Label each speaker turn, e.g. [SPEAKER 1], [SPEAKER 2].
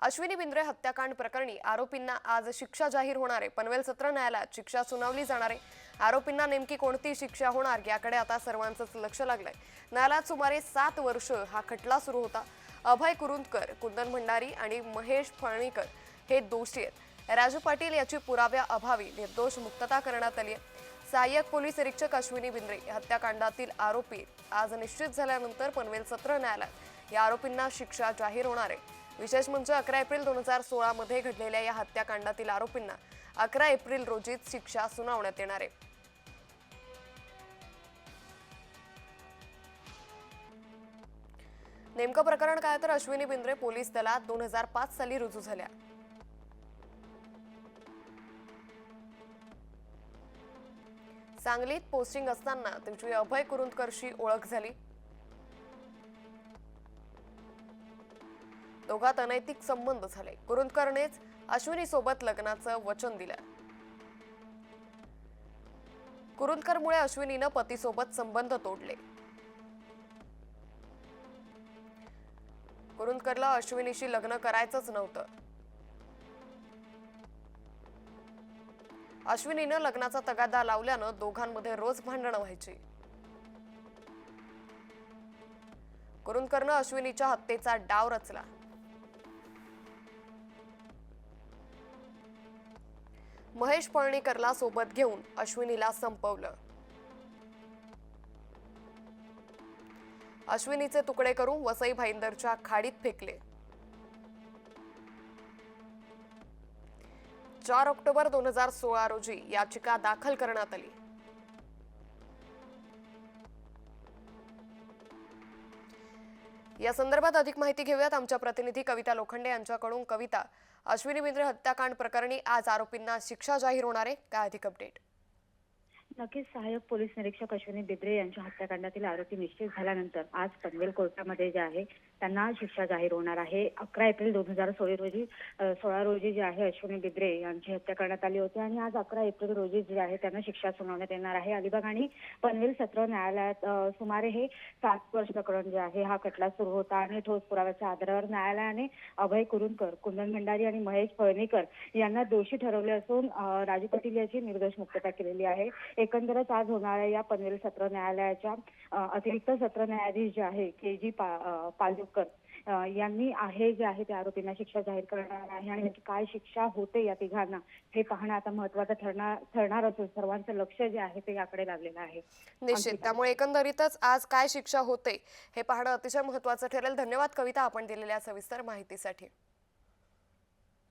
[SPEAKER 1] अश्विनी बिंद्रे हत्याकांड प्रकरणी आरोपींना आज शिक्षा जाहीर होणार आहे. पनवेल सत्र न्यायालयात शिक्षा सुनावली जाणार आहे. आरोपींना नेमकी कोणती शिक्षा होणार याकडे आता सर्वांचंच लक्ष लागलंय. न्यायालयात सुमारे सात वर्ष हा खटला सुरू होता. अभय कुरुंदकर कुंदन भंडारी आणि महेश फळणीकर हे दोषी आहेत. राजू पाटील याची पुराव्या अभावी निर्दोष मुक्तता करण्यात आली आहे. सहाय्यक पोलीस निरीक्षक अश्विनी बिंद्रे हत्याकांडातील आरोपी आज निश्चित झाल्यानंतर पनवेल सत्र न्यायालयात या आरोपींना शिक्षा जाहीर होणार आहे. विशेष म्हणजे अकरा एप्रिल दोन हजार सोळामध्ये घडलेल्या या हत्याकांडातील आरोपींना अकरा एप्रिल रोजीच शिक्षा सुनावण्यात येणार आहे. नेमकं प्रकरण काय? तर अश्विनी बिंद्रे पोलीस दलात दोन हजार पाच साली रुजू झाल्या. सांगलीत पोस्टिंग असताना त्यांची अभय कुरुंदकरशी ओळख झाली. दोघात अनैतिक संबंध झाले. कुरुंदकरनेच अश्विनी सोबत लग्नाचं वचन दिलं. कुरुंदकरमुळे अश्विनीनं पतीसोबत संबंध तोडले. कुरुंदकरला अश्विनीशी लग्न करायचंच नव्हतं. अश्विनीनं लग्नाचा तगादा लावल्यानं दोघांमध्ये रोज भांडणं व्हायची. कुरुंदकरनं अश्विनीच्या हत्येचा डाव रचला. महेश पळणीकरला सोबत घेऊन अश्विनीला संपवलं. अश्विनीचे तुकडे करून वसई भाईंदरच्या खाडीत फेकले. चार ऑक्टोबर दोन हजार सोळा रोजी याचिका दाखल करण्यात आली. या संदर्भात अधिक माहिती घेऊयात. आमच्या प्रतिनिधी कविता लोखंडे यांच्याकडून कविता. अश्विनी बिंद्रे हत्याकांड प्रकरणी आज आरोपींना शिक्षा जाहीर होणार आहे. काय अधिक अपडेट
[SPEAKER 2] नक्कीच सहाय्यक पोलीस निरीक्षक अश्विनी बिद्रे यांच्या हत्याकांडातील आरोपी निश्चित झाल्यानंतर आज पनवेल कोर्टामध्ये जे आहे त्यांना शिक्षा जाहीर होणार आहे. अकरा एप्रिल दोन हजार सोळा रोजी सोळा रोजी जे आहे अश्विनी बिद्रे यांची हत्या करण्यात आली होती आणि आज अकरा एप्रिल रोजी जे आहे त्यांना शिक्षा सुनावण्यात येणार आहे. अलिबाग आणि पनवेल सत्र न्यायालयात सुमारे हे सात वर्ष प्रकरण जे आहे हा खटला सुरू होता आणि ठोस पुराव्याच्या आधारावर न्यायालयाने अभय कुरुंदकर कुंदन भंडारी आणि महेश फळणीकर यांना दोषी ठरवले असून राजू पाटील याची निर्दोष मुक्तता केलेली आहे. एकंदरच आज होणाऱ्या या पनवेल सत्र न्यायालयाच्या अतिरिक्त सत्र न्यायाधीश जे आहे के जी पालुकर यांनी आहे जे आहे त्या आरोपींना शिक्षा जाहीर करणार आहे आणि नक्की काय शिक्षा होते या तिघांना हे पाहणं आता महत्वाचं ठरणार ठरणार असून सर्वांचं लक्ष जे आहे ते याकडे लागलेलं आहे.
[SPEAKER 1] निश्चित. त्यामुळे एकंदरीतच आज काय शिक्षा होते हे पाहणं अतिशय महत्वाचं ठरेल. धन्यवाद कविता आपण दिलेल्या सविस्तर माहितीसाठी.